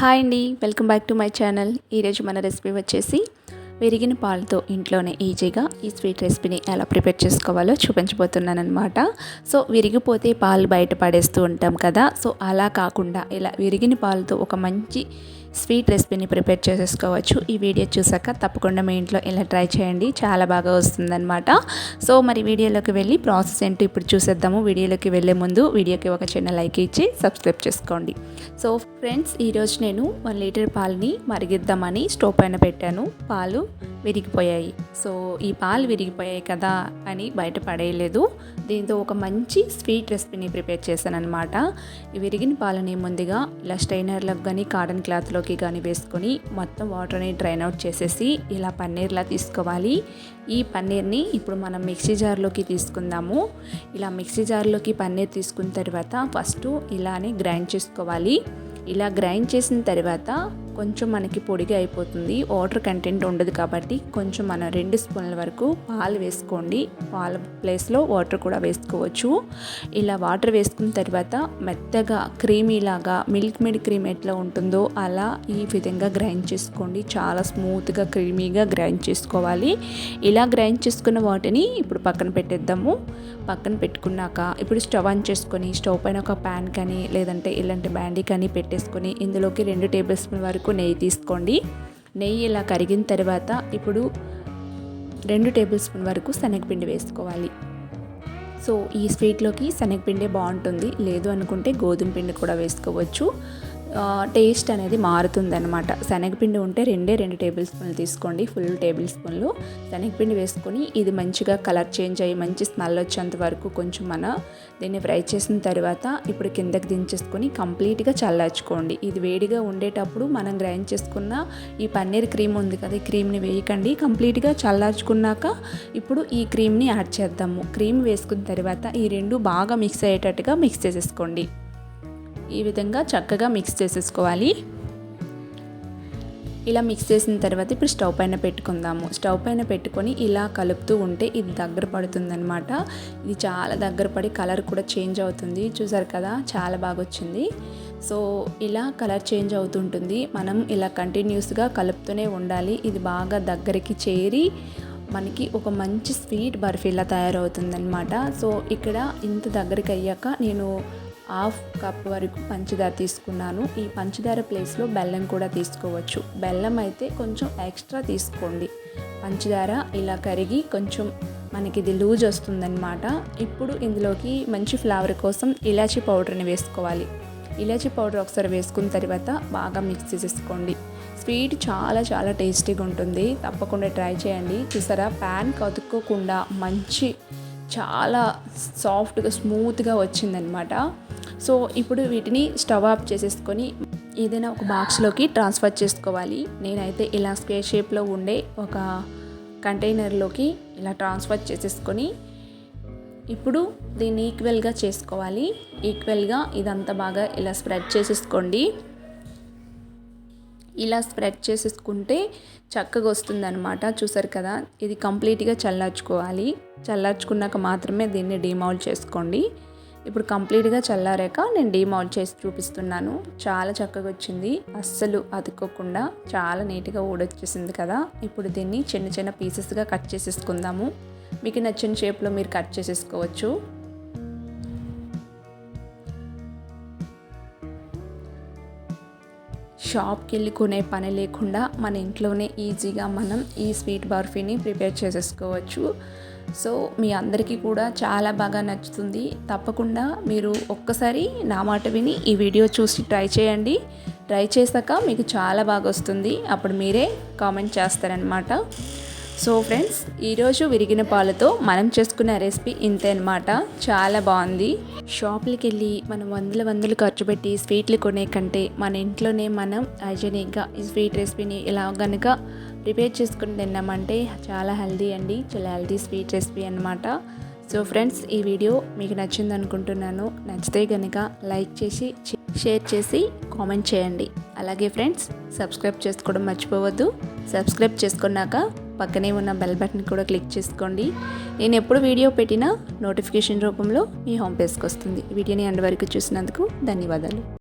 Hi అండి welcome back to my channel. ఈరోజు మన రెసిపీ వచ్చేసి విరిగిన పాలతో ఇంట్లోనే ఈజీగా ఈ స్వీట్ రెసిపీని ఎలా ప్రిపేర్ చేసుకోవాలో చూపించబోతున్నాను అనమాట సో విరిగిపోతే పాలు బయట పడేస్తూ ఉంటాం కదా సో అలా కాకుండా ఇలా విరిగిన పాలతో ఒక మంచి స్వీట్ రెసిపీని ప్రిపేర్ చేసేసుకోవచ్చు. ఈ వీడియో చూసాక తప్పకుండా మీ ఇంట్లో ఇలా ట్రై చేయండి. చాలా బాగా వస్తుందన్నమాట. సో మరి వీడియోలోకి వెళ్ళి ప్రాసెస్ ఏంటో ఇప్పుడు చూసేద్దాము. వీడియోలోకి వెళ్ళే ముందు వీడియోకి ఒక చిన్న లైక్ ఇచ్చి సబ్స్క్రైబ్ చేసుకోండి. సో ఫ్రెండ్స్ ఈరోజు నేను వన్ లీటర్ పాలని మరిగిద్దామని స్టవ్ పైన పెట్టాను. పాలు విరిగిపోయాయి. సో ఈ పాలు విరిగిపోయాయి కదా అని బయట పడేయలేదు. దీంతో ఒక మంచి స్వీట్ రెసిపీని ప్రిపేర్ చేశాను అనమాట ఈ విరిగిన పాలని ముందుగా ఇలా స్ట్రైనర్లకు కానీ కాటన్ క్లాత్లోకి కానీ వేసుకొని మొత్తం వాటర్ని డ్రైన్ అవుట్ చేసేసి ఇలా పన్నీర్లా తీసుకోవాలి. ఈ పన్నీర్ని ఇప్పుడు మనం మిక్సీ జార్లోకి తీసుకుందాము. ఇలా మిక్సీ జార్లోకి పన్నీర్ తీసుకున్న తర్వాత ఫస్ట్ ఇలానే గ్రైండ్ చేసుకోవాలి. ఇలా గ్రైండ్ చేసిన తర్వాత కొంచెం మనకి పొడిగా అయిపోతుంది. వాటర్ కంటెంట్ ఉండదు కాబట్టి కొంచెం మనం రెండు స్పూన్ల వరకు పాలు వేసుకోండి. పాల ప్లేస్లో వాటర్ కూడా వేసుకోవచ్చు. ఇలా వాటర్ వేసుకున్న తర్వాత మెత్తగా క్రీమీలాగా మిల్క్ మేడ్ క్రీమ్ ఎట్లా ఉంటుందో అలా ఈ విధంగా గ్రైండ్ చేసుకోండి. చాలా స్మూత్గా క్రీమీగా గ్రైండ్ చేసుకోవాలి. ఇలా గ్రైండ్ చేసుకున్న వాటిని ఇప్పుడు పక్కన పెట్టేద్దాము. పక్కన పెట్టుకున్నాక ఇప్పుడు స్టవ్ ఆన్ చేసుకొని స్టవ్ పైన ఒక ప్యాన్ కానీ లేదంటే ఇలాంటి బ్యాండీ కానీ పెట్టేసుకొని ఇందులోకి రెండు టేబుల్ స్పూన్ వరకు వరకు నెయ్యి తీసుకోండి. నెయ్యి ఇలా కరిగిన తర్వాత ఇప్పుడు రెండు టేబుల్ స్పూన్ వరకు శనగపిండి వేసుకోవాలి. సో ఈ స్వీట్లోకి శనగపిండి బాగుంటుంది. లేదు అనుకుంటే గోధుమ పిండి కూడా వేసుకోవచ్చు. టేస్ట్ అనేది మారుతుంది అనమాట శనగపిండి ఉంటే రెండే రెండు టేబుల్ స్పూన్లు తీసుకోండి ఫుల్ టేబుల్ స్పూన్లు. శనగపిండి వేసుకొని ఇది మంచిగా కలర్ చేంజ్ అయ్యి మంచి స్మెల్ వచ్చేంత వరకు కొంచెం మన దీన్ని ఫ్రై చేసిన తర్వాత ఇప్పుడు కిందకి దించేసుకొని కంప్లీట్గా చల్లార్చుకోండి. ఇది వేడిగా ఉండేటప్పుడు మనం గ్రైండ్ చేసుకున్న ఈ పన్నీర్ క్రీమ్ ఉంది కదా ఈ క్రీమ్ని వేయకండి. కంప్లీట్గా చల్లార్చుకున్నాక ఇప్పుడు ఈ క్రీమ్ని యాడ్ చేద్దాము. క్రీమ్ వేసుకున్న తర్వాత ఈ రెండు బాగా మిక్స్ అయ్యేటట్టుగా మిక్స్ చేసేసుకోండి. ఈ విధంగా చక్కగా మిక్స్ చేసేసుకోవాలి. ఇలా మిక్స్ చేసిన తర్వాత ఇప్పుడు స్టవ్ పైన పెట్టుకుందాము. స్టవ్ పైన పెట్టుకొని ఇలా కలుపుతూ ఉంటే ఇది దగ్గర పడుతుందనమాట ఇది చాలా దగ్గర పడి కలర్ కూడా చేంజ్ అవుతుంది. చూసారు కదా చాలా బాగా వచ్చింది. సో ఇలా కలర్ చేంజ్ అవుతుంటుంది మనం ఇలా కంటిన్యూస్గా కలుపుతూనే ఉండాలి. ఇది బాగా దగ్గరికి చేరి మనకి ఒక మంచి స్వీట్ బర్ఫీలా తయారవుతుందనమాట సో ఇక్కడ ఇంత దగ్గరికి అయ్యాక నేను హాఫ్ కప్ వరకు పంచదార తీసుకున్నాను. ఈ పంచదార ప్లేస్లో బెల్లం కూడా తీసుకోవచ్చు. బెల్లం అయితే కొంచెం ఎక్స్ట్రా తీసుకోండి. పంచదార ఇలా కరిగి కొంచెం మనకి ఇది లూజ్ వస్తుందన్నమాట. ఇప్పుడు ఇందులోకి మంచి ఫ్లేవర్ కోసం ఇలాచీ పౌడర్ని వేసుకోవాలి. ఇలాచీ పౌడర్ ఒకసారి వేసుకున్న తర్వాత బాగా మిక్స్ చేసేసుకోండి. స్వీట్ చాలా చాలా టేస్టీగా ఉంటుంది. తప్పకుండా ట్రై చేయండి. చూసారా? ప్యాన్ కతుక్కోకుండా మంచి చాలా సాఫ్ట్గా స్మూత్గా వచ్చిందనమాట సో ఇప్పుడు వీటిని స్టవ్ ఆఫ్ చేసేసుకొని ఏదైనా ఒక బాక్స్లోకి ట్రాన్స్ఫర్ చేసుకోవాలి. నేనైతే ఇలా స్క్వేర్ షేప్లో ఉండే ఒక కంటైనర్లోకి ఇలా ట్రాన్స్ఫర్ చేసేసుకొని ఇప్పుడు దీన్ని ఈక్వల్గా చేసుకోవాలి. ఈక్వల్గా ఇదంతా బాగా ఇలా స్ప్రెడ్ చేసేసుకోండి. ఇలా స్ప్రెడ్ చేసేసుకుంటే చక్కగా వస్తుందన్నమాట. చూసారు కదా? ఇది కంప్లీట్గా చల్లార్చుకోవాలి. చల్లార్చుకున్నాక మాత్రమే దీన్ని డిమౌల్ చేసుకోండి. ఇప్పుడు కంప్లీట్గా చల్లారాక నేను డీమౌల్ట్ చేసి చూపిస్తున్నాను. చాలా చక్కగా వచ్చింది. అస్సలు అతుక్కోకుండా చాలా నీట్గా ఊడొచ్చేసింది కదా. ఇప్పుడు దీన్ని చిన్న చిన్న పీసెస్గా కట్ చేసేసుకుందాము. మీకు నచ్చిన షేప్లో మీరు కట్ చేసేసుకోవచ్చు. షాప్కి వెళ్ళి కొనే పని లేకుండా మన ఇంట్లోనే ఈజీగా మనం ఈ స్వీట్ బర్ఫీని ప్రిపేర్ చేసేసుకోవచ్చు. సో మీ అందరికీ కూడా చాలా బాగా నచ్చుతుంది. తప్పకుండా మీరు ఒక్కసారి నా మాట విని ఈ వీడియో చూసి ట్రై చేయండి. ట్రై చేశాక మీకు చాలా బాగా వస్తుంది. అప్పుడు మీరే కామెంట్ చేస్తారనమాట సో ఫ్రెండ్స్ ఈరోజు విరిగిన పాలతో మనం చేసుకున్న రెసిపీ ఇంతే అనమాట చాలా బాగుంది. షాప్లకి వెళ్ళి మనం వందల వందలు ఖర్చు పెట్టి స్వీట్లు కొనే కంటే మన ఇంట్లోనే మనం హైజెనిక్గా ఈ స్వీట్ రెసిపీని ఇలా కనుక ప్రిపేర్ చేసుకుని తిన్నామంటే చాలా హెల్దీ అండి. చాలా హెల్దీ స్వీట్ రెసిపీ అనమాట సో ఫ్రెండ్స్ ఈ వీడియో మీకు నచ్చింది అనుకుంటున్నాను. నచ్చితే కనుక లైక్ చేసి షేర్ చేసి కామెంట్ చేయండి. అలాగే ఫ్రెండ్స్ సబ్స్క్రైబ్ చేసుకోవడం మర్చిపోవద్దు. సబ్స్క్రైబ్ చేసుకున్నాక పక్కనే ఉన్న బెల్ బటన్ కూడా క్లిక్ చేసుకోండి. నేను ఎప్పుడు వీడియో పెట్టినా నోటిఫికేషన్ రూపంలో మీ హోమ్ పేజ్కి వస్తుంది. వీడియోని అండ్ వరకు చూసినందుకు ధన్యవాదాలు.